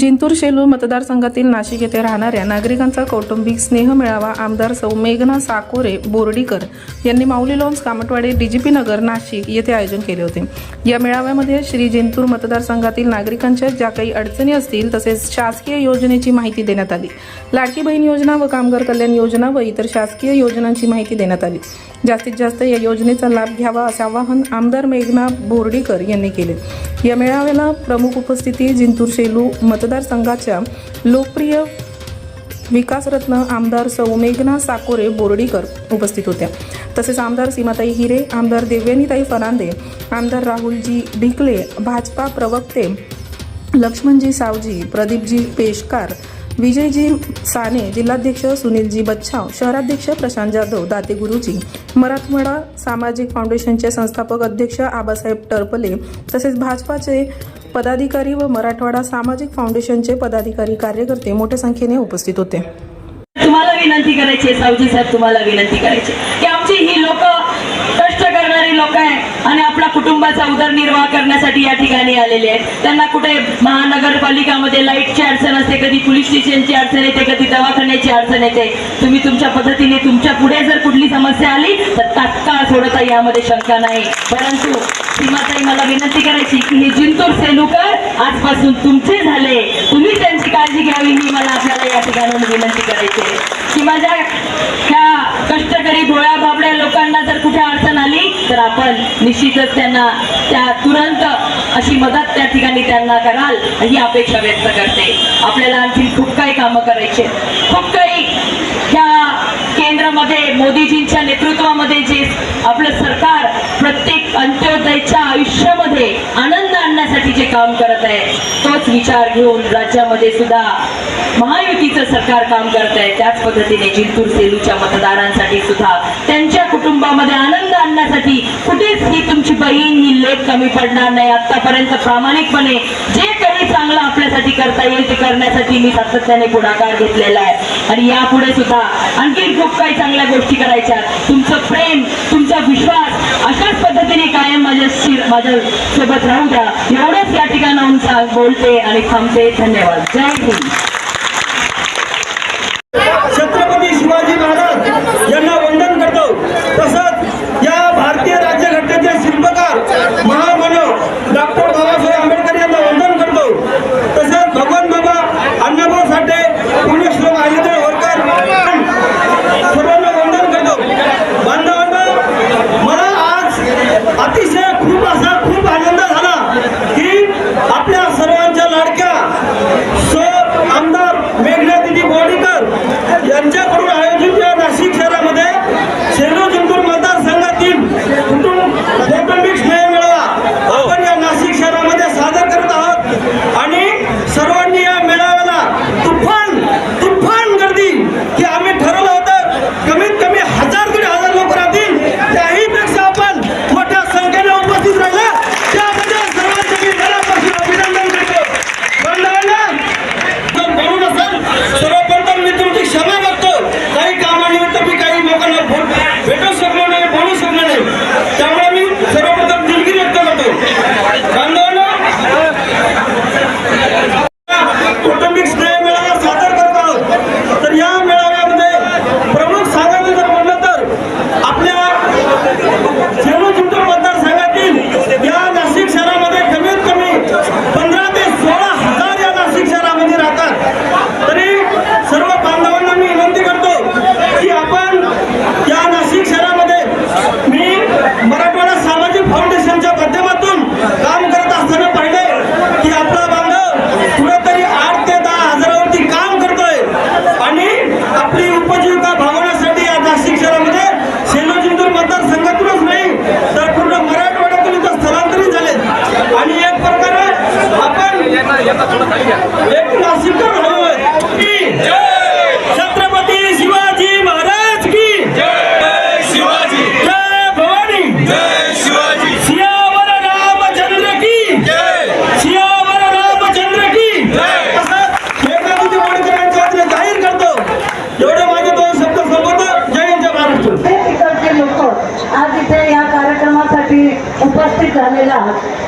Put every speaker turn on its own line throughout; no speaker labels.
do Jintur Shelu मतदारसंघातील नाशिक येथे राहणाऱ्या नागरिकांचा कौटुंबिक स्नेह मेळावा आमदार सौ मेघना साकोरे बोर्डीकर यांनी माऊली लॉन्स कामटवाडे डीजीपी नगर नाशिक येथे आयोजन केले होते. या मेळाव्यामध्ये श्री जिंतूर मतदारसंघातील नागरिकांच्या ज्या काही अडचणी असतील तसेच शासकीय योजनेची माहिती देण्यात आली. लाडकी बहीण योजना व कामगार कल्याण योजना व इतर शासकीय योजनांची माहिती देण्यात आली. जास्तीत जास्त या योजनेचा लाभ घ्यावा असे आवाहन आमदार मेघना बोर्डीकर यांनी केले. या मेळाव्याला प्रमुख उपस्थिती जिंतूर शेलू मतदारसंघाच्या लोकप्रिय विकासरत्न आमदार सौ. मेघना साकोरे बोर्डीकर उपस्थित होत्या. तसेच आमदार सीमाताई हिरे आमदार देव्यानीताई फरांदे आमदार राहुलजी ढिकले भाजपा प्रवक्ते लक्ष्मणजी सावजी प्रदीपजी पेशकार विजयजी साने जिल्हाध्यक्ष सुनीलजी बच्छाव शहराध्यक्ष प्रशांत जाधव दाते गुरुजी मराठवाडा सामाजिक फाउंडेशनचे संस्थापक अध्यक्ष आबासाहेब टरपले तसेच भाजपाचे पदाधिकारी व मराठवाडा सामाजिक फाउंडेशनचे पदाधिकारी कार्यकर्ते मोठ्या संख्येने उपस्थित होते.
तुम्हाला विनंती करायची आहे, सावजी साहेब तुम्हाला विनंती करायची की आमची ही लोक कष्ट करणारी लोक आहे आणि आपला कुटुंबाचा उदरनिर्वाह करण्यासाठी या ठिकाणी आलेले आहेत. त्यांना कुठे महानगरपालिकामध्ये लाईटची अडचण असते कधी पोलीस स्टेशनची अडचण येते कधी दवाखान्याची अडचण येते तुम्ही तुमच्या पद्धतीने तुमच्यापुढे जर कुठली समस्या आली तर तात्काळ सोडता यामध्ये शंका नाही. परंतु सीमाताई मला विनंती करायची की हे जिंतूर सेलुकर आजपासून तुमचे झाले. तुम्ही त्यांची काळजी घ्यावी ही मला आपल्याला या ठिकाणी विनंती करायची की माझ्या ह्या कष्टकरी भोळ्या बाबड्या लोकांना जर कुठे अडचण आली तर आपण निश्चितच त्यांना त्या तुरंत अशी मदत त्या ठिकाणी त्यांना कराल ही अपेक्षा व्यक्त करते. आपल्याला आणखी खूप काही कामं करायचे खूप काही ह्या केंद्रामध्ये मोदीजींच्या नेतृत्वामध्ये जे आपलं सरकार प्रत्येक अंत्योदयच्या आयुष्यामध्ये आनंद आणण्यासाठी जे काम करत आहे तोच विचार घेऊन राज्यामध्ये सुद्धा महायुतीचं सरकार काम करत आहे. त्याच पद्धतीने जिंतूर सेलूच्या मतदारांसाठी सुद्धा त्यांच्या कुटुंबामध्ये आनंद आणण्यासाठी कुठेच ही तुमची बहीण ही लेख कमी पडणार नाही. आतापर्यंत प्रामाणिकपणे जे काही चांगलं आपल्यासाठी करता येईल ते करण्यासाठी मी सातत्याने पुढाकार घेतलेला आहे. आणि यापुढे सुद्धा आणखी खूप काही चांगल्या गोष्टी करायच्या. तुमचं प्रेम तुमचा विश्वास अशाच पद्धतीने कायम माझ्या माझ्या सोबत राहू द्या. एवढंच या ठिकाणाहून बोलते आणि थांबते. धन्यवाद. जय हिंद.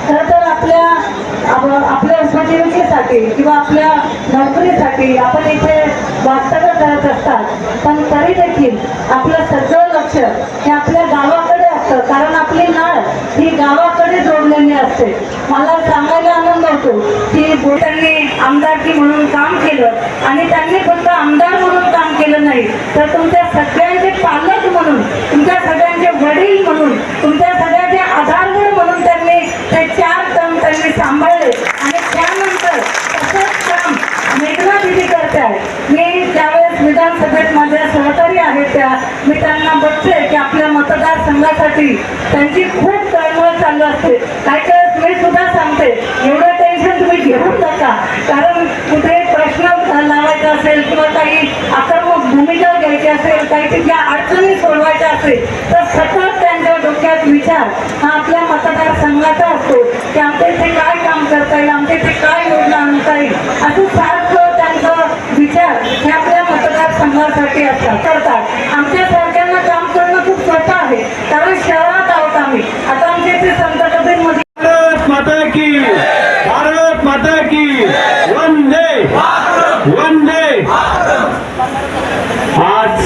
खरं तर आपल्या आपल्या उपजीविकेसाठी किंवा आपल्या नोकरीसाठी आपण इथे वास्तव्य करत असतात. पण तरी देखील आपलं सगळं लक्ष हे आपल्या गावाकडे असतं. कारण आपली नाळ ही गावाकडे जोडलेली असते. मला सांगायला आनंद होतो की त्यांनी आमदारकी म्हणून काम केलं आणि त्यांनी फक्त आमदार म्हणून काम केलं नाही तर तुमच्या सगळ्यांचे पालक म्हणून तुमच्या सगळ्यांचे वडील म्हणून तुमच्या सगळ्यांचे आधारवड म्हणून ते चार टर्म त्यांनी सांभाळले. आणि त्यानंतर तसंच काम मेघना दिदी करते आहे मी त्यावेळेस विधानसभेत माझ्या सहकारी आहेत त्या मी त्यांना बघते की आपल्या मतदारसंघासाठी त्यांची खूप तळमळ चालू असते. काही वेळेस मी सुद्धा सांगते एवढं टेन्शन तुम्ही घेऊन नका. कारण कुठे प्रश्न लावायचा असेल किंवा काही आक्रमक भूमिका घ्यायची असेल काही तिथल्या अडचणी सोडवायच्या असेल तर सतत विचार. हा आपल्या मतदारसंघाचा असतो. की आमच्या इथे काय काम करता येईल आमच्या इथे काय योजना आणता येईल असं सारखं त्यांचं विचार हे आपल्या मतदारसंघासाठी असतात. करतात. आमच्या सारख्यांना काम करणं खूप सोपं आहे कारण शहरात आहोत आम्ही आता आमच्या इथे संत कबीरमध्ये
भारत माता की भारत माता की वंदे वंदे आज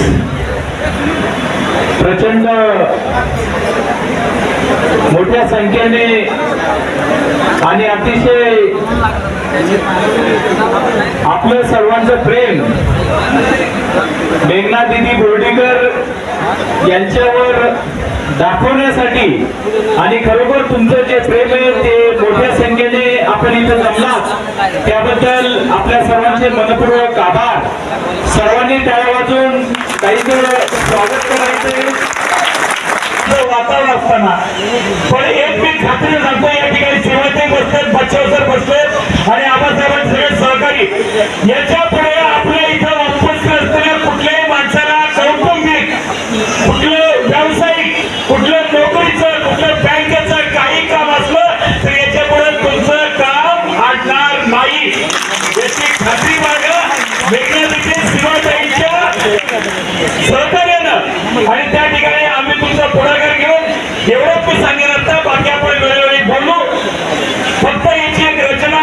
प्रचंड मोठ्या संख्येने आणि अतिशय आपलं सर्वांचं प्रेम. मेघना दिदी बोर्डीकर यांच्यावर दाखवण्यासाठी आणि खरोखर तुमचं जे प्रेम आहे ते मोठ्या संख्येने आपण इथं जमलात. त्याबद्दल आपल्या सर्वांचे मनपूर्वक आभार. सर्वांनी टाळ्या वाजून काही स्वागत करायचं करायचंय वातावरण असताना. पण एक मी खात्री सांगतो या ठिकाणी शिवाजी बसतात बच्चाव सर बसलेत आणि आबासाहेबांचे सगळे सहकारी. याच्यापुढे आपल्या इथं वापस असलेल्या कुठल्याही माणसाला कौटुंबिक कुठलं व्यावसायिक कुठलं नोकरीचं कुठलं बँकेचं काही काम असलं तर याच्यापुढे तुमचं काम आणणार नाही याची खात्री बाळगा वेगळ्या देखील शिवाताईंच्या सहकार्यानं आणि त्या ठिकाणी आम्ही तुमचा पुढाकार घेऊन एवढंच मी सांगेन आता बाकी आपण वेळोवेळी बोलू फक्त याची एक रचना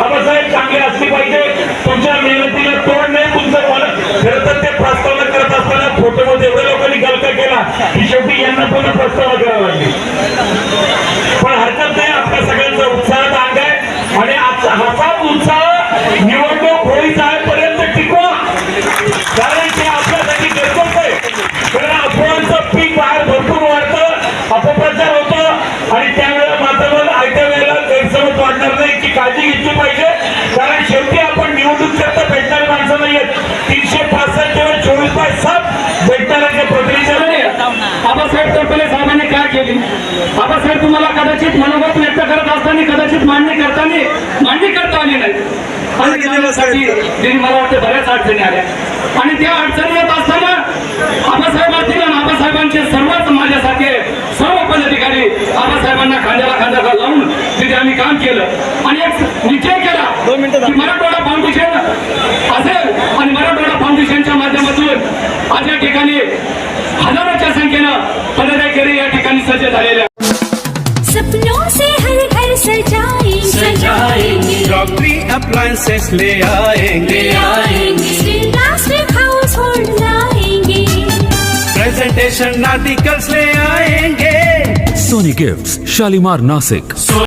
आबासाहेब चांगली असली पाहिजे तुमच्या मेहनतीला तोड नाही तुमचं मला खरं तर ते प्रस्तावना करत असताना फोटोमध्ये एवढ्या लोकांनी गलका केला की शेवटी यांना पण प्रस्ताव करावी लागली. पण हरकत नाही आपल्या सगळ्यांचा उत्साह अंग आहे. आणि आजचा हाच उत्साह निवडणूक होळी जायपर्यंत टिकवा. कारण ते आपल्यासाठी गरजेचं आहे. कारण अफवांचं पीक बाहेर भरपूर वाढतं अपप्रचार होतो. आणि त्यावेळेला मात्र आयत्या वेळेला गैरसमज वाढणार नाही की काळजी घेतली पाहिजे. कारण शेवटी आपण निवडणूक करता भेटणारी माणसं नाहीयेत तीनशे पासष्ट वेळ चोवीस बाय सात भेटणाऱ्या प्रतिनिधी
आबासाहेब टोपले साहेबांनी काय केली? आबासाहेब तुम्हाला कदाचित मनोगत व्यक्त करत असताना कदाचित मांडणी करताना मांडणी करता आली नाही. आणि त्यासाठी मला वाटतं बऱ्याच अडचणी आल्या. आणि त्या अडचणी येत असताना आबासाहेब असतील आणि आबासाहेबांचे सर्वच माझ्यासारखे सर्व पदाधिकारी आबासाहेबांना खांद्याला खांदा लावून तिथे आम्ही काम केलं. आणि एक निश्चय केला की मराठवाडा फाउंडेशन असेल आणि मराठवाडा फाउंडेशनच्या माध्यमातून आज या ठिकाणी हजारोच्या संख्येनं पदाधिकारी या ठिकाणी सज्ज झालेले
सपनों से हर घर सजाएँगे सजाएँगे.
क्रॉकरी अप्लायंसेस ले आएँगे.
आएँगे. प्लास्टिक हाउस होल्ड लाएँगे.
प्रेजेंटेशन आर्टिकल्स ले आएँगे.
Sony gift Shalimar Nasik.